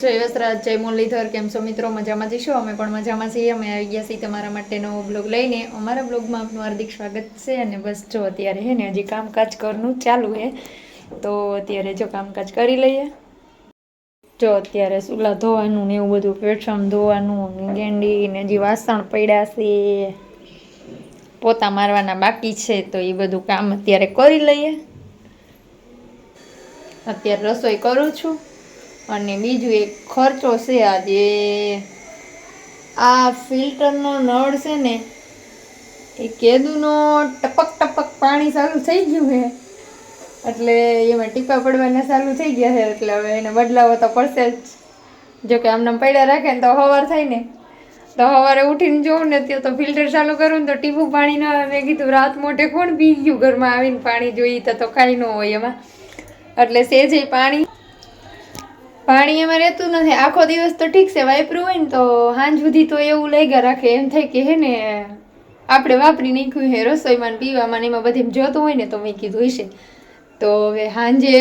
જય વસરાજ જય મુરલીધર, કેમ છો મિત્રો? મજામાં જઈશું? અમે પણ મજામાં છીએ. અમે આવી ગયા છીએ તમારા માટે નવો બ્લોગ લઈને. અમારા બ્લોગમાં આપનું હાર્દિક સ્વાગત છે અને બસ જો અત્યારે હે ને હજી કામકાજ કરનું ચાલુ હે, તો અત્યારે જો કામકાજ કરી લઈએ. જો અત્યારે સુલા ધોવાનું ને એવું બધું પ્લેટફોર્મ ધોવાનું, ગેંડી ને હજી વાસણ પડ્યા છે. પોતા મારવાના બાકી છે, તો એ બધું કામ અત્યારે કરી લઈએ. અત્યારે રસોઈ કરું છું. અને બીજું એક ખર્ચો છે આજે. આ ફિલ્ટરનો નળ છે ને, એ કેદુનો ટપક ટપક પાણી ચાલુ થઈ ગયું છે એટલે એમાં ટીપા પડવાના ચાલુ થઈ ગયા છે એટલે હવે એને બદલાવો તો પડશે જ. જો કે આમને પડ્યા રાખે ને તો સવાર થાય ને. તો સવારે ઉઠીને જોઉં ને ત્યાં તો ફિલ્ટર ચાલુ કરું ને તો ટીપું પાણી ના મેં કીધું રાત મોટે કોણ પી ગયું ઘરમાં આવીને પાણી જોઈએ તો કાંઈ ન હોય એમાં. એટલે સેજે પાણી પાણી એમાં રહેતું નથી. આખો દિવસ તો ઠીક છે વાપર્યું હોય ને તો સાંજ સુધી તો એવું લાગ્યા રાખે. એમ થાય કે હે ને, આપણે વાપરી નાખ્યું હે રસોઈમાં પીવામાં એમાં બધી જોતું હોય ને તો મેં કીધું હશે. તો હવે સાંજે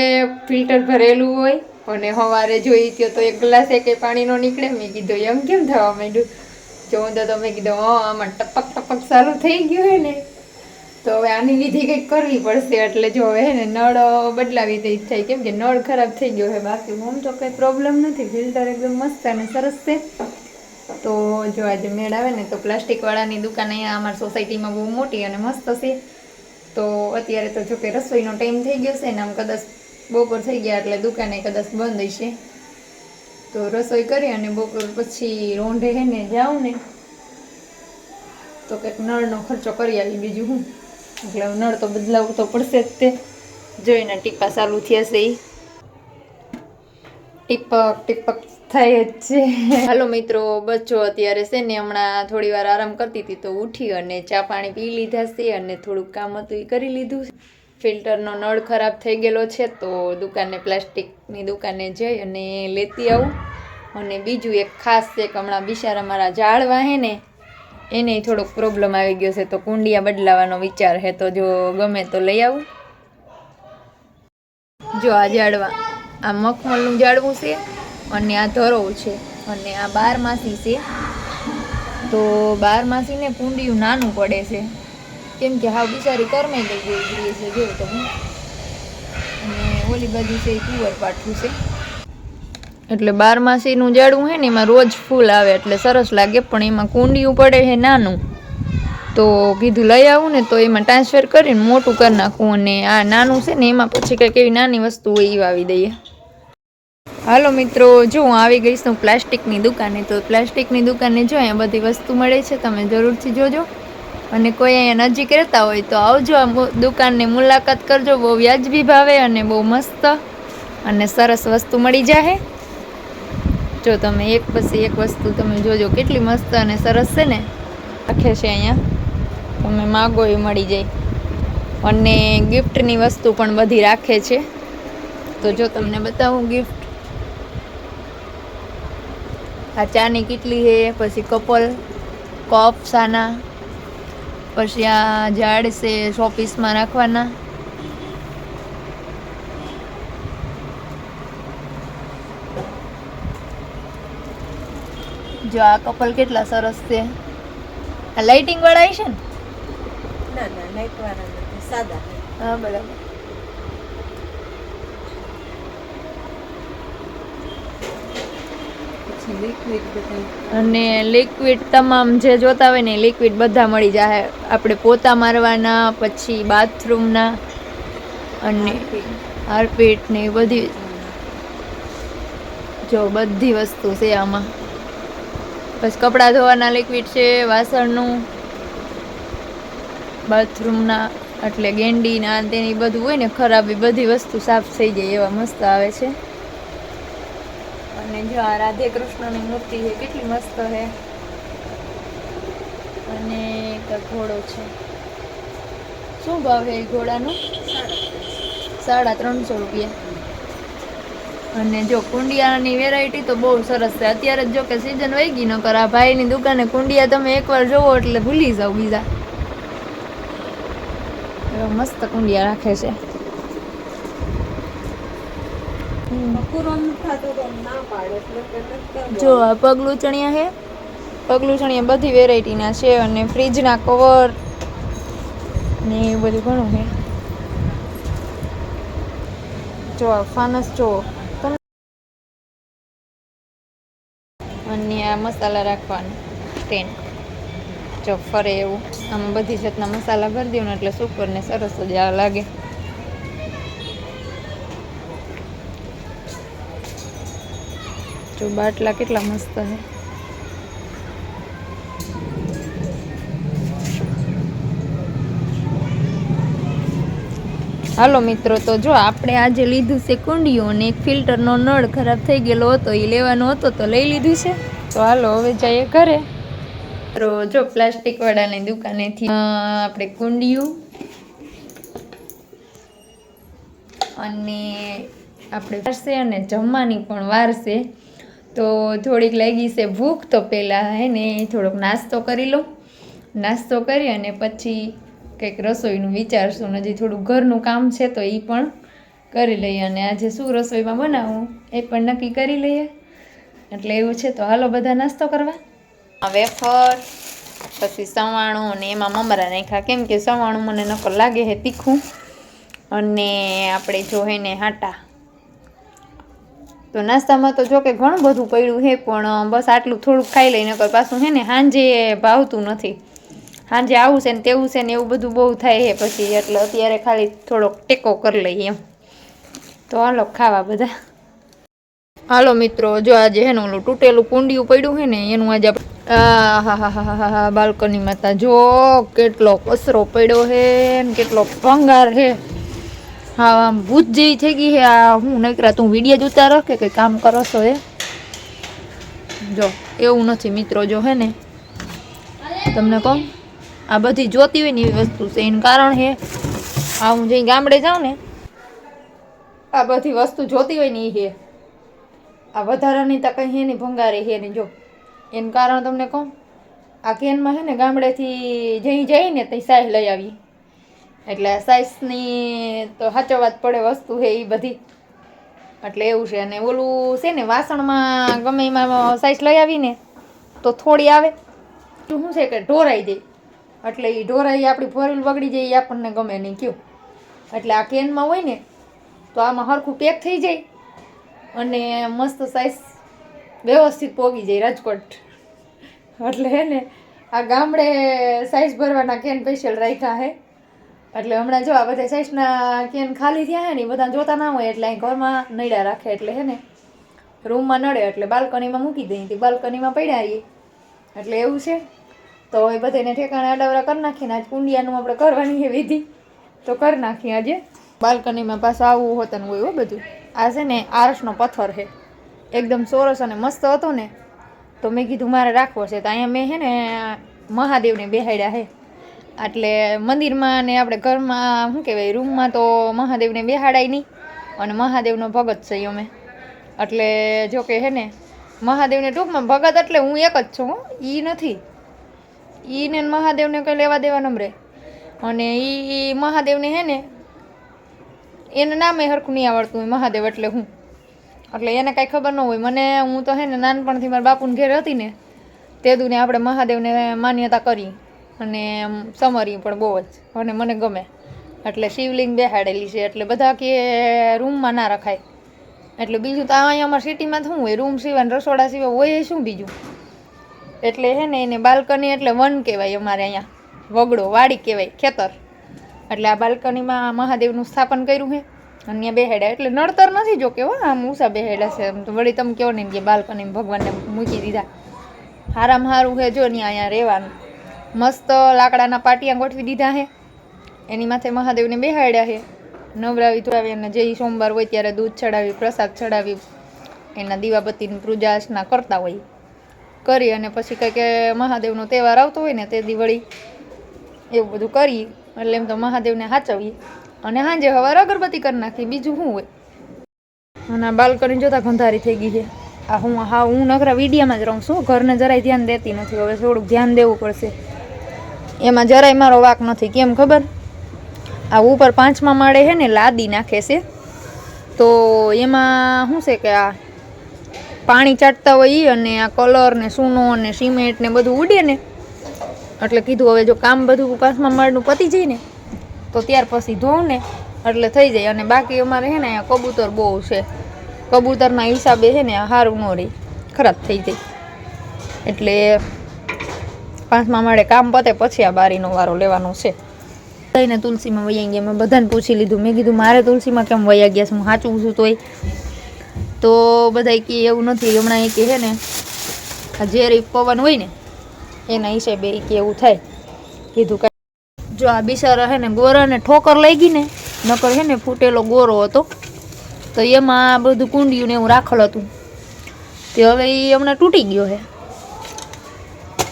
ફિલ્ટર ભરેલું હોય અને સવારે જોઈ ત્યો તો એક ગ્લાસ એક પાણીનો નીકળે. મેં કીધું, એમ કેમ થવા માંડ્યું? જોઉં તો મેં કીધું, હા, આમાં ટપક ટપક સારું થઈ ગયું હે ને. તો હવે આની વિધિ કંઈક કરવી પડશે. એટલે જો હવે ને નળ બદલાવી દઈ થાય કેમ કે નળ ખરાબ થઈ ગયો છે. બાકી આમ તો કંઈ પ્રોબ્લેમ નથી. ફિલ્ટર એકદમ મસ્ત અને સરસ છે. તો જો આજે મેળ આવે ને તો પ્લાસ્ટિકવાળાની દુકાન અહીંયા અમારી સોસાયટીમાં બહુ મોટી અને મસ્ત છે. તો અત્યારે તો જો કે રસોઈનો ટાઈમ થઈ ગયો છે ને આમ કદાચ બપોર થઈ ગયા એટલે દુકાને કદાચ બંધ હશે. તો રસોઈ કરી અને બપોર પછી રોંઢે ને જાઉં ને, તો કંઈક નળનો ખર્ચો કરી આવી બીજું હું. એટલે નળ તો બદલાવવું તો પડશે જ તે. જોઈને ટીપા ચાલુ થયા છે એ ટીપક ટીપક થાય જ છે. હાલો મિત્રો, બચ્ચો અત્યારે છે ને હમણાં થોડી વાર આરામ કરતી હતી તો ઉઠી અને ચા પાણી પી લીધા છે અને થોડુંક કામ હતું એ કરી લીધું ફિલ્ટરનો નળ ખરાબ થઈ ગયેલો છે તો દુકાને પ્લાસ્ટિકની દુકાને જઈ અને લેતી આવું. અને બીજું એક ખાસ છે કે હમણાં બિચારા મારા ઝાડ વાહે ને એને થોડોક પ્રોબ્લેમ આવી ગયો છે, તો કુંડિયા બદલાવાનો વિચાર છે, તો જો ગમે તો લઈ આવું. જો આ જાડવા, આ મખમલનું જાડવું છે અને આ ધરોવ છે અને આ બારમાસી છે. તો બારમાસીને કુંડિયું નાનું પડે છે. કેમ કે હાવ બિચારી કરમે ગઈ જેવી છે, જો તમે અને ઓલી બાજુ છે એ કુંવર પાઠું છે. એટલે બારમાસીનું જાડું છે ને, એમાં રોજ ફૂલ આવે એટલે સરસ લાગે, પણ એમાં કુંડિયું પડે છે નાનું. તો કીધું લઈ આવું ને, તો એમાં ટ્રાન્સફર કરીને મોટું કરી નાખું અને આ નાનું છે ને, એમાં પછી કંઈક એવી નાની વસ્તુ હોય એ વાવી દઈએ. હાલો મિત્રો, જો હું આવી ગઈશ હું પ્લાસ્ટિકની દુકાને, તો પ્લાસ્ટિકની દુકાને જો અહીંયા બધી વસ્તુ મળે છે, તમે જરૂરથી જોજો. અને કોઈ અહીંયા નજીક રહેતા હોય તો આવજો આ દુકાનની મુલાકાત કરજો, બહુ વ્યાજબી ભાવે અને બહુ મસ્ત અને સરસ વસ્તુ મળી જાય જો તમે એક પછી એક વસ્તુ તમે જોજો, કેટલી મસ્ત અને સરસ છે ને? રાખે છે અહીંયા. તમે માગો એ મળી જાય. અને ગિફ્ટની વસ્તુ પણ બધી રાખે છે. તો જો તમને બતાવું ગિફ્ટ. આ ચાની કેટલી છે, પછી કપલ કપ સાના પછી આ ઝાડ છે શોપીસમાં રાખવાના. જો આ કપલ કેટલા સરસ છે. આ લાઇટિંગ વાળા છે ને? ના ના લાઇટ વાળા નથી સાદા. હા બરાબર. અને લિક્વિડ તમામ જે જોતા હોય ને લિક્વિડ બધા મળી જાય. આપણે પોતા મારવાના પછી બાથરૂમના અને હાર્પિટ. ને બધી જો બધી વસ્તુ છે આમાં. બસ કપડાં ધોવાના લિક્વિડ છે વાસણનું બાથરૂમના એટલે ગેંડીના તેની બધું હોય ને ખરાબ એ બધી વસ્તુ સાફ થઈ જાય એવા મસ્ત આવે છે. અને જો આ રાધે કૃષ્ણની મૂર્તિ છે કેટલી મસ્ત છે. અને એક ઘોડો છે. શું ભાવ છે એ ઘોડાનો? સાડા ત્રણસો રૂપિયા. અને જો કુંડિયાની વેરાયટી તો બહુ સરસ છે. અત્યારે જ કે સિઝન વહી ગઈ નકર આ ભાઈની દુકાને કુંડિયા તમે એકવાર જોવો એટલે ભૂલી જાઓ બીજા. મસ્ત કુંડિયા રાખે છે. ન ના. જો આ પગલું ચણિયા છે. પગલું ચણિયા બધી વેરાયટીના છે અને ફ્રીજના કવર ને એવું બધું ઘણું છે. જો આ ફાનસ જો મસાલા રાખવાના. તેન જો ફરે એવું. આમ બધી જાતના મસાલા ભરી દઉં ને એટલે સુપર ને સરસ જ લાગે. જો બાટલા કેટલા મસ્ત છે. હાલો મિત્રો, તો જો આપણે આજે લીધું છે કુંડિયું અને એક ફિલ્ટરનો નળ ખરાબ થઈ ગયેલો હતો એ લેવાનો હતો, તો લઈ લીધું છે. તો હાલો, હવે જઈએ ઘરે. તો જો, પ્લાસ્ટિક વાળાની દુકાનેથી આપણે કુંડિયું અને આપણે વારસે અને જમવાની પણ વારસે. તો થોડીક લાગી છે ભૂખ, તો પહેલાં હે ને થોડોક નાસ્તો કરી લો નાસ્તો કરી અને પછી કંઈક રસોઈનું વિચારશું. હજી થોડું ઘરનું કામ છે, તો એ પણ કરી લઈએ. અને આજે શું રસોઈમાં બનાવવું એ પણ નક્કી કરી લઈએ. એટલે એવું છે તો હાલો બધા નાસ્તો કરવા. વેફર, પછી સવાણું અને એમાં મમરા નાખ્યા. કેમ કે સવાણું મને નકર લાગે છે તીખું. અને આપણે જો હે ને હાટા તો નાસ્તામાં તો જો કે ઘણું બધું પડ્યું છે પણ બસ આટલું થોડુંક ખાઈ લઈને નકર પાછું હે ને સાંજે ભાવતું નથી. સાંજે આવું છે ને તેવું છે ને એવું બધું બહુ થાય છે પછી, એટલે અત્યારે ખાલી થોડોક ટેકો કરી લઈએ એમ. તો હાલો ખાવા બધા. હાલો મિત્રો, જો આજે હે ને ઓલું તૂટેલું કુંડિયું પડ્યું છે ને, એનું આજે આપણે હા હા હા હા હા બાલ્કનીમાં તા જો કેટલો કચરો પડ્યો હે ને, કેટલો ભંગાર હે. હા, આમ ભૂત જેવી થઈ ગઈ હે, આ હું નકરા તું વીડિયો જોતા રહ કે કંઈ કામ કરો છો એ જો, એવું નથી મિત્રો, જો હે ને. તમને કહું, આ બધી જોતી હોય ને એવી વસ્તુ છે, એનું કારણ છે આ હું જઈ ગામડે જાઉં ને, આ બધી વસ્તુ જોતી હોય ને એ છે આ વધારાની તો કંઈ હે નહીં ભંગારે છે ને જો. એનું કારણ તમને કહું, આ કેનમાં છે ને ગામડેથી જઈ જઈને ત્યાં સાઈઝ લઈ આવી. એટલે સાઈઝની તો સાચવવા જ પડે વસ્તુ છે એ બધી. એટલે એવું છે. અને ઓલું છે ને વાસણમાં ગમે એમાં સાઈઝ લઈ આવીને તો થોડી આવે. તો શું છે કે ઢોરાઈ જાય એટલે એ ઢોરાઈ આપણી ભરેલ બગડી જાય એ આપણને ગમે નહીં કયું. એટલે આ કેનમાં હોય ને તો આમાં હરખું પેક થઈ જાય. અને મસ્ત સાઈઝ વ્યવસ્થિત પોગી જાય રાજકોટ. એટલે હે ને, આ ગામડે સાઈઝ ભરવાના કેન સ્પેશિયલ રાખ્યા હે. એટલે હમણાં જો આ બધા સાઈઝના કેન ખાલી થયા હે ને બધા જોતા ના હોય એટલે અહીં ઘરમાં નડ્યા રાખે એટલે હે ને રૂમમાં નડે એટલે બાલ્કનીમાં મૂકી દઈએ બાલ્કનીમાં પડ્યા રહીએ. એટલે એવું છે. તો એ બધાને ઠેકાણે અડાવરા કરી નાખીને આજ કુંડિયાનું આપણે કરવાની એ વિધિ. તો કરી નાખીએ આજે. બાલ્કનીમાં પાછું આવવું હોતાનું હોય બધું. આ છે ને આરસનો પથ્થર છે. એકદમ સોરસ અને મસ્ત હતો ને. તો મેં કીધું મારે રાખવો છે. તો અહીંયા મેં છે ને મહાદેવને બેહાડ્યા છે. એટલે મંદિરમાં ને આપણે ઘરમાં, શું કહેવાય, રૂમમાં તો મહાદેવને બેહાડાય નહીં. અને મહાદેવનો ભગત છે અમે. એટલે જો કે હે ને, મહાદેવને ટૂંકમાં ભગત એટલે હું એક જ છું એ નથી. એને મહાદેવને કંઈ લેવા દેવા નમરે. અને એ મહાદેવને હે ને એને નામે હરખું નહીં આવડતું હોય, મહાદેવ એટલે હું. એટલે એને કાંઈ ખબર ન હોય. મને, હું તો હે ને નાનપણથી મારા બાપુને ઘેર હતી ને, તે દુને આપણે મહાદેવને માન્યતા કરી અને સમરી પણ બહુ જ, અને મને ગમે. એટલે શિવલિંગ બેહાડેલી છે, એટલે બધા કે રૂમમાં ના રખાય. એટલે બીજું તો અહીંયા અમારા સિટીમાં શું હોય, રૂમ સિવાય રસોડા સિવાય હોય શું બીજું? એટલે હે ને એને બાલ્કની એટલે વન કહેવાય અમારે અહીંયા. વગડો, વાડી કહેવાય, ખેતર. એટલે આ બાલ્કનીમાં મહાદેવનું સ્થાપન કર્યું છે. અને ત્યાં બેહેડા એટલે નડતર નથી જો કે આમ ઉષા બેહેડા છે. તો વળી તમે કહો ને કે બાલ્કનીમાં ભગવાનને મૂકી દીધા. હારામ હારું છે જો ને અહીંયા રહેવાનું. મસ્ત લાકડાના પાટિયા ગોઠવી દીધા છે. એની માથે મહાદેવને બેહાડ્યા છે. નવરાવી ધોરાવી અને જે સોમવાર હોય ત્યારે દૂધ ચડાવી પ્રસાદ ચડાવી એના દીવાબત્તીની પૂજા અર્ચના કરતા હોય. કરી અને પછી કંઈક મહાદેવનો તહેવાર આવતો હોય ને તે દિવાળી એવું બધું કરી એટલે એમ તો મહાદેવને સાચવીએ અને સાંજે સવારે અગરબત્તી કરી નાખી બીજું શું હોય? અને આ બાલ્કની જોતા ગંધારી થઈ ગઈ છે. આ હું, હા, હું નકરા વિડીયામાં જ રહું છું. ઘરને જરાય ધ્યાન દેતી નથી. હવે થોડુંક ધ્યાન દેવું પડશે. એમાં જરાય મારો વાક નથી. કેમ ખબર? આ ઉપર પાંચમા માળે છે ને લાદી નાખે છે. તો એમાં શું છે કે આ પાણી ચાટતા હોય અને આ કલર ને સૂનો ને સિમેન્ટ ને બધું ઉડે ને એટલે કીધું, હવે જો કામ બધું પાંચમા માળનું પતી જાય ને, તો ત્યાર પછી ધોઉં ને, એટલે થઈ જાય. અને બાકી અમારે છે ને અહીંયા કબૂતર બહુ છે. કબૂતરના હિસાબે છે ને હારું ન રહે. ખરાબ થઈ જાય. એટલે પાંચમા માળે કામ પતે પછી આ બારીનો વારો લેવાનો છે. થઈને તુલસીમાં વૈયા ગયા. મેં બધાને પૂછી લીધું. મેં કીધું, મારે તુલસીમાં કેમ વૈયા ગયા હું સાચું છું તોય. તો બધા કે એવું નથી. હમણાં એ છે ને, આ ઝેરી પવન હોય ને એના હિસાબે એ કે એવું થાય. કીધું કાંઈ જો આ બિચારા હે ને ગોરાને ઠોકર લઈ ગઈ ને, નકર હે ને ફૂટેલો ગોરો હતો, તો એમાં બધું કુંડિયું ને એવું રાખેલ હતું. તે હવે એ હમણાં તૂટી ગયો છે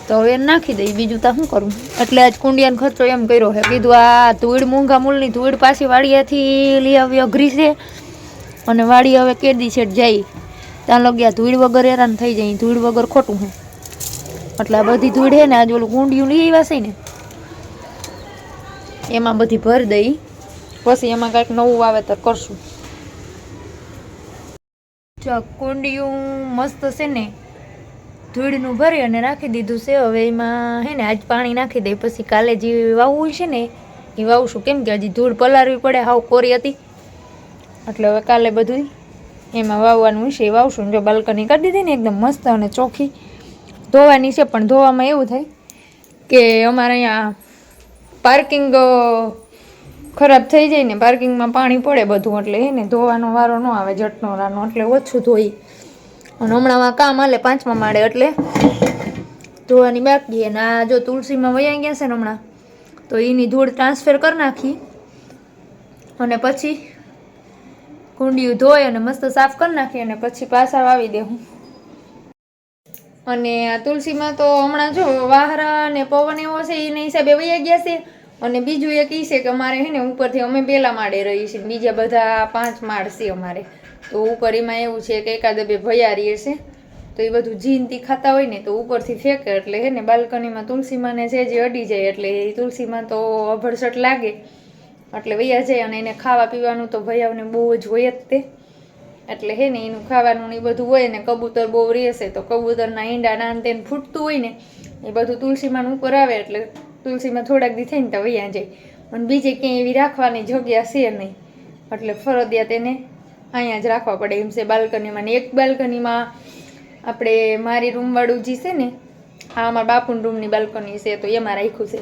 તો હવે નાખી દઈ બીજું તો શું કરું? એટલે આજ કુંડિયાનો ખર્ચો એમ કર્યો છે કીધું આ ધૂળ મૂંઘા મૂળની ધૂળ પાછી વાડિયાથી લઈ આવી અઘરી છે. અને વાડી હવે કેદી છેટ જાય. ત્યાં લગ્યા ધૂળ વગર હેરાન થઈ જાય ધૂળ વગર ખોટું છે એટલે આ બધી ધૂળ છે ને આજે ઓલું કુંડિયું લઈ આવ્યા છે ને, એમાં બધી ભર દઈ, પછી એમાં કાંઈક નવું વાવેતર કરશું. કુંડિયું મસ્ત છે ને, ધૂળનું ભરી અને રાખી દીધું છે. હવે એમાં હે ને, આજ પાણી નાખી દઈ, પછી કાલે જે વાવવું છે ને, એ વાવશું. કેમ કે હજી ધૂળ પલાળવી પડે, હાવ કોરી હતી. એટલે હવે કાલે બધું એમાં વાવવાનું છે એ વાવશું. જો બાલ્કની કરી દીધી ને, એકદમ મસ્ત અને ચોખ્ખી. ધોવાની છે, પણ ધોવામાં એવું થાય કે અમારે અહીંયા પાર્કિંગ ખરાબ થઈ જાય ને, પાર્કિંગમાં પાણી પડે બધું, એટલે એને ધોવાનો વારો ન આવે, જટનો રાનો, એટલે ઓછું ધોઈ. અને હમણાંમાં કામ હાલે પાંચમા માળે, એટલે ધોવાની બાકી અને આ જો તુલસીમાં વયા ગયા છે ને હમણાં, તો એની ધૂળ ટ્રાન્સફર કરી નાખી. અને પછી કુંડિયું ધોઈ અને મસ્ત સાફ કરી નાખી અને પછી પાછા વાવી દેવું અને આ તુલસીમાં તો હમણાં જો વાહરા ને પવન એવો છે એના હિસાબે વૈયા ગયા છે. અને બીજું એક ઈ છે કે અમારે હે ને ઉપરથી અમે પહેલા માળે રહીએ છીએ. બીજા બધા પાંચ માળ છે અમારે. તો ઉપર એમાં એવું છે કે એકાદ બે ભયા રહીએ છે. તો એ બધું જીનથી ખાતા હોય ને તો ઉપરથી ફેંકે એટલે હે ને બાલ્કનીમાં તુલસીમાં ને છે જે અડી જાય એટલે એ તુલસીમાં તો અભડસટ લાગે. એટલે વૈયા જાય અને એને ખાવા પીવાનું તો ભૈયાઓને બહુ જ હોય જ તે. એટલે હે ને, એનું ખાવાનું ને એ બધું હોય ને, કબૂતર બહુ રહેશે તો કબૂતરના ઈંડાના અંતે ફૂટતું હોય ને, એ બધું તુલસીમાં ઉપર આવે એટલે તુલસીમાં થોડાક દી થઈને તો વૈયા જાય. પણ બીજે ક્યાંય એવી રાખવાની જગ્યા છે નહીં. એટલે ફરજિયાત એને અહીંયા જ રાખવા પડે. એમ છે બાલ્કનીમાં ને એક બાલ્કનીમાં આપણે મારી રૂમવાળું જે છે ને હા અમારા બાપુન રૂમની બાલ્કની છે, તો એમાં રાખ્યું છે.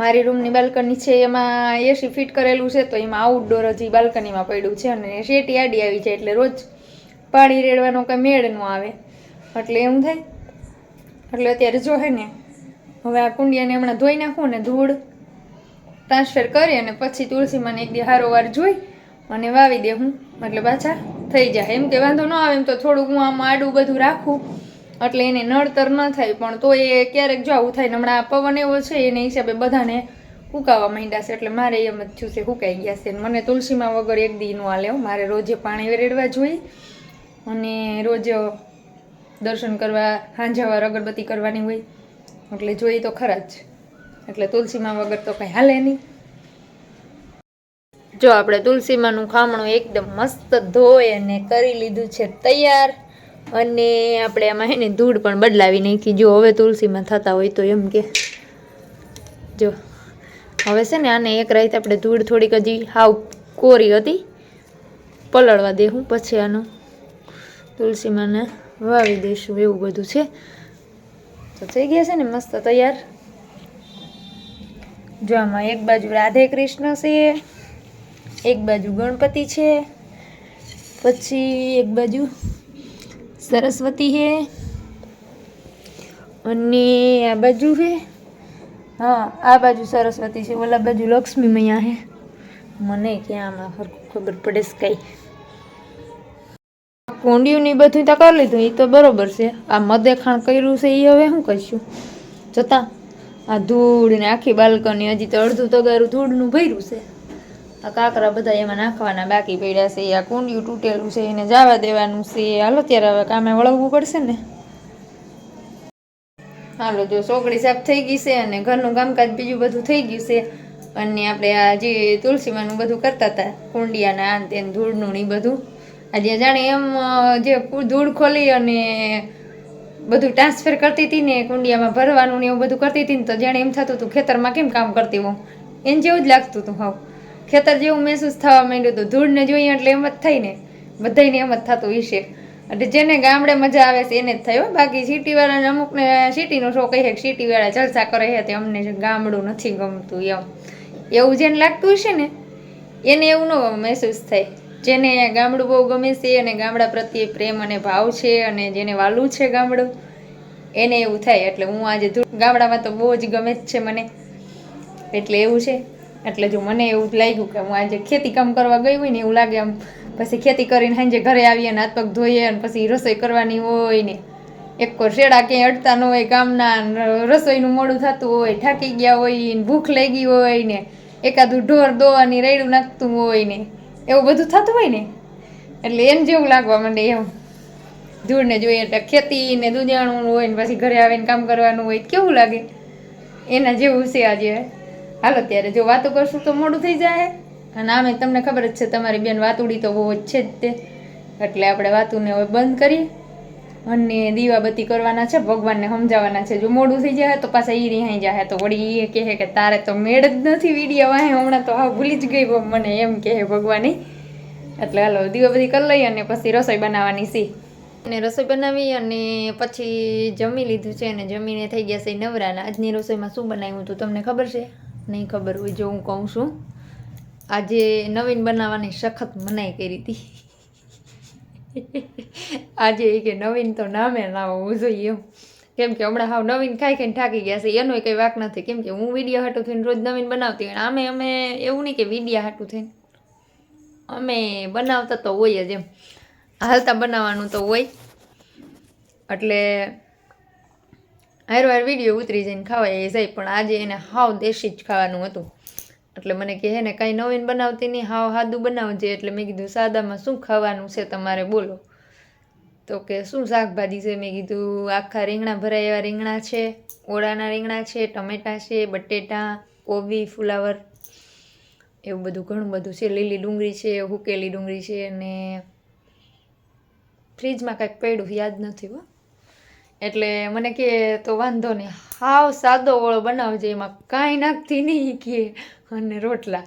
મારી રૂમની બાલ્કની છે, એમાં એસી ફિટ કરેલું છે, તો એમાં આઉટડોર જ બાલ્કનીમાં પડ્યું છે અને શેટી આડી આવી જાય એટલે રોજ પાણી રેડવાનો કંઈ મેળ ન આવે. એટલે એવું થાય. એટલે અત્યારે જો હે ને, હવે આ કુંડિયાને હમણાં ધોઈ નાખું ને ધૂળ ટ્રાન્સફર કરી અને પછી તુલસીમાં એક દી હારોવાર જોઈ અને વાવી દે હું એટલે પાછા થઈ જાય. એમ કે વાંધો ન આવે, એમ તો થોડુંક હું આમ આડું બધું રાખું. એટલે એને નડતર ન થાય, પણ તો એ ક્યારેક જો આવું થાય હમણાં પવન એવો છે, એને હિસાબે બધાને હુકાવા માંડ્યા છે, એટલે મારે એમ જ થયું છે હુકાઈ ગયા છે. મને તુલસીમાં વગર એક દીનું હાલે મારે રોજે પાણી રેડવા જોઈએ અને રોજ દર્શન કરવા હાંજાવાર અગરબત્તી કરવાની હોય, એટલે જોઈએ તો ખરા જ. એટલે તુલસીમાં વગર તો કંઈ હાલે નહીં. જો આપણે તુલસીમાંનું ખામણું એકદમ મસ્ત ધોઈ અને કરી લીધું છે, તૈયાર. અને આપણે આમાં હે ને ધૂળ પણ બદલાવી નાખી. જો હવે તુલસીમાં થતા હોય તો એમ કે. જો, હવે છે ને આને એક રાત આપણે ધૂળ થોડીક હજી હાવ કોરી હતી. પલળવા દેવું પછી આનો તુલસીમાં વાવી દઈશું એવું બધું છે. તો થઈ ગયા છે ને મસ્ત તૈયાર. જો આમાં એક બાજુ રાધે કૃષ્ણ છે, એક બાજુ ગણપતિ છે, પછી એક બાજુ સરસ્વતી હે. અને આ બાજુ છે હા, આ બાજુ સરસ્વતી છે. ઓલા બાજુ લક્ષ્મી મૈયા હે. મને ક્યાં આમાં સરખું ખબર પડે છે કઈ. કુંડિયું ને બધું તો કરી લીધું. એ તો બરોબર છે. આ મદેખાણ કર્યું છે એ હવે શું કહીશું જતા આ ધૂળ ને આખી બાલ્કની હજી તો અડધું તગારું ધૂળનું ભર્યું છે. આ કાંકરા બધા એમાં નાખવાના બાકી પડ્યા છે. આ કુંડિયું તૂટેલું છે, એને જવા દેવાનું છે. હાલો ત્યારે હવે કામે વળગવું પડશે ને. હાલો, જો સોગડી સાફ થઈ ગઈ છે અને ઘરનું કામકાજ બીજું બધું થઈ ગયું છે. અને આપણે આ જે તુલસીમાંનું બધું કરતા હતા, કુંડિયાના આન તેન ધૂળનું ને બધું. આજે જાણે એમ જે ધૂળ ખોલી અને બધું ટ્રાન્સફર કરતી હતી ને, કુંડિયામાં ભરવાનું ને એવું બધું કરતી હતી ને, તો જાણે એમ થતું હતું, ખેતરમાં કેમ કામ કરતી હોઉં એને જેવું જ લાગતું હતું, હાવ. ખેતર જેવું મહેસૂસ થવા માંડ્યું હતું. ધૂળને જોઈએ એટલે એમ જ થાય ને બધાયને એમ જ થતું હશે. એટલે જેને ગામડે મજા આવે છે એને જ થયો બાકી સિટીવાળાને અમુકને સિટીનો શો કહે કે સિટીવાળા જલસા કરે છે તે અમને ગામડું નથી ગમતું એમ. એવું જેને લાગતું હશે ને, એને એવું ન મહેસૂસ થાય. જેને ગામડું બહુ ગમે છે અને ગામડા પ્રત્યે પ્રેમ અને ભાવ છે અને જેને વાલું છે ગામડું, એને એવું થાય. એટલે હું આજે ગામડામાં તો બહુ જ ગમે જ છે મને. એટલે એવું છે. એટલે જો મને એવું લાગ્યું કે હું આજે ખેતી કામ કરવા ગઈ હોય ને એવું લાગે આમ પછી ખેતી કરીને સાંજે ઘરે આવીએ અને હાથ પગ ધોઈએ અને પછી રસોઈ કરવાની હોય ને. એક શેડા ક્યાંય અડતા ન હોય, ગામના રસોઈનું મોડું થતું હોય, થાકી ગયા હોય ને ભૂખ લાગી હોય ને, એકાદું ઢોર દોવાની રેડું નાખતું હોય ને, એવું બધું થતું હોય ને. એટલે એમ જેવું લાગવા માંડે એમ. ધૂળને જોઈએ એટલે ખેતી ને દુધિયાણું હોય ને પછી ઘરે આવીને કામ કરવાનું હોય કેવું લાગે? એના જેવું છે આજે. હાલો, ત્યારે જો વાતો કરશું તો મોડું થઈ જાય. અને આમે તમને ખબર જ છે, તમારી બેન વાતુડી તો બહુ જ છે જ તે. એટલે આપણે વાતુને હવે બંધ કરીએ અને દીવાબત્તી કરવાના છે, ભગવાનને સમજાવવાના છે. જો મોડું થઈ જાય તો પાછા એ રિહાઈ જાય તો વળી એ કહે કે તારે તો મેળ જ નથી વીડિયો વાહે. હમણાં તો હા ભૂલી જ ગઈ મને એમ કહે ભગવાન. એટલે હાલો, દીવાબત્તી કરી લઈએ અને પછી રસોઈ બનાવવાની છે. અને રસોઈ બનાવી અને પછી જમી લીધું છે અને જમીને થઈ ગયા છે નવરાના. આજની રસોઈમાં શું બનાવ્યું હતું, તમને ખબર છે? નહીં ખબર હોય જો હું કહું છું. આજે નવીન બનાવવાની સખત મનાઈ કરી હતી. આજે એ કે નવીન તો નામે ના હોવું જોઈએ કેમ કે હમણાં હાવ નવીન ખાઈ ખાઈને થાકી ગયા છે એનોય કંઈ વાક નથી. કેમ કે હું વીડિયો હાટું થઈને રોજ નવીન બનાવતી હોય આમે અમે એવું નહીં કે વિડીયા હાટું થઈને. અમે બનાવતા તો હોય જ એમ. હાલતા બનાવવાનું તો હોય. એટલે હારો, હાર, વીડિયો ઉતરી જઈને ખાવાય એ જાય, પણ આજે એને હાવ દેશી જ ખાવાનું હતું. એટલે મને કહે ને, કાંઈ નવીન બનાવતી નહીં, હાવ સાદું બનાવજે. એટલે મેં કીધું, સાદામાં શું ખાવાનું છે તમારે, બોલો. તો કે, શું શાકભાજી છે? મેં કીધું, આખા રીંગણા ભરાય એવા રીંગણા છે, ઓળાના રીંગણા છે, ટમેટાં છે, બટેટા, કોબી, ફુલાવર. એવું બધું ઘણું બધું છે, લીલી ડુંગળી છે હુકેલી ડુંગળી છે, અને ફ્રીજમાં કાંઈક પડ્યું, યાદ નથી હો. એટલે મને કે તો વાંધો નહીં. હાવ સાદો ઓળો બનાવજે, એમાં કાંઈ નાખતી નહીં કે અને રોટલા.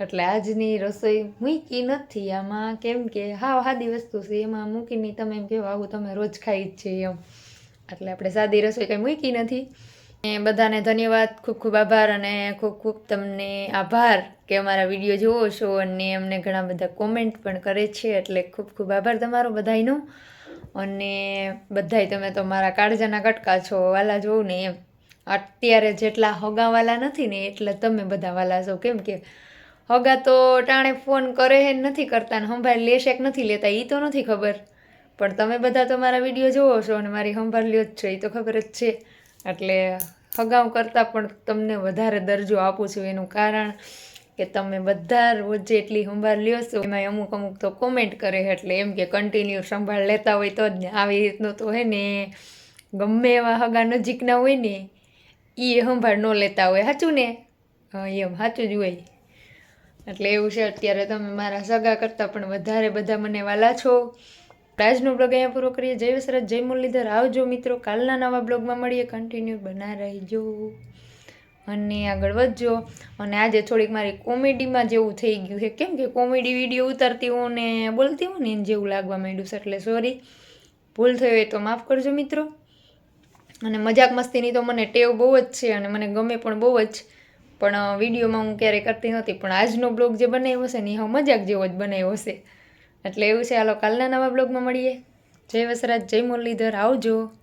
એટલે આજની રસોઈ મૂકી નથી. આમાં કેમ કે હાવ સાદી વસ્તુ છે, એમાં મૂકીને તમે એમ કહેવા આવું તમે રોજ ખાઈ જ છે એમ. એટલે આપણે સાદી રસોઈ કંઈ મૂકી નથી. એ બધાને ધન્યવાદ, ખૂબ ખૂબ આભાર અને ખૂબ ખૂબ તમને આભાર કે અમારા વીડિયો જોવો છો અને અમને ઘણા બધા કોમેન્ટ પણ કરે છે. એટલે ખૂબ ખૂબ આભાર તમારો બધાયનો. અને બધાય તમે તો મારા કાળજાના કટકા છો, વાલા જોઉં ને એમ. અત્યારે જેટલા હગાવાલા નથી ને એટલા તમે બધા વાલા છો. કેમ કે હગા તો ટાણે ફોન કરે હે નથી કરતા ને સંભાળ લેશે કે નથી લેતા એ તો નથી ખબર. પણ તમે બધા તો મારા વીડિયો જોવો છો અને મારી સંભાળ લ્યો જ છો એ તો ખબર જ છે. એટલે હગાઉ કરતાં પણ તમને વધારે દરજ્જો આપું છું એનું કારણ કે તમે બધા રોજ જેટલી સંભાળ લ્યો છો એમાં અમુક અમુક તો કોમેન્ટ કરે એટલે એમ કે કન્ટિન્યુ સંભાળ લેતા હોય તો જ ને. આવી રીતનું તો હે ને. ગમે એવા હગા નજીકના હોય ને એ સંભાળ ન લેતા હોય. સાચું ને? એમ. સાચું જ હોય. એટલે એવું છે. અત્યારે તમે મારા સગા કરતાં પણ વધારે બધા મને વાલા છો. આજનો બ્લોગ અહીંયા પૂરો કરીએ. જય વસરત જય મુરલીધર. આવજો મિત્રો. કાલના નવા બ્લોગમાં મળીએ. કન્ટિન્યુ બના રહેજો. અને આગળ વધજો. અને આજે થોડીક મારી કોમેડીમાં જેવું થઈ ગયું છે. કેમ કે કોમેડી વીડિયો ઉતારતી હું ને બોલતી હું ને એને જેવું લાગવા માંડ્યું છે. એટલે સોરી ભૂલ થઈ હોય તો માફ કરજો મિત્રો. અને મજાક મસ્તીની તો મને ટેવ બહુ જ છે અને મને ગમે પણ બહુ જ. પણ વિડીયોમાં હું ક્યારેય કરતી નહોતી. પણ આજનો બ્લોગ જે બનાવ્યો છે ને એ મજાક જેવો જ બનાવ્યો છે. એટલે એવું છે. હાલો, કાલના નવા બ્લોગમાં મળીએ. જય વસરાજ, જય મુરલીધર. આવજો.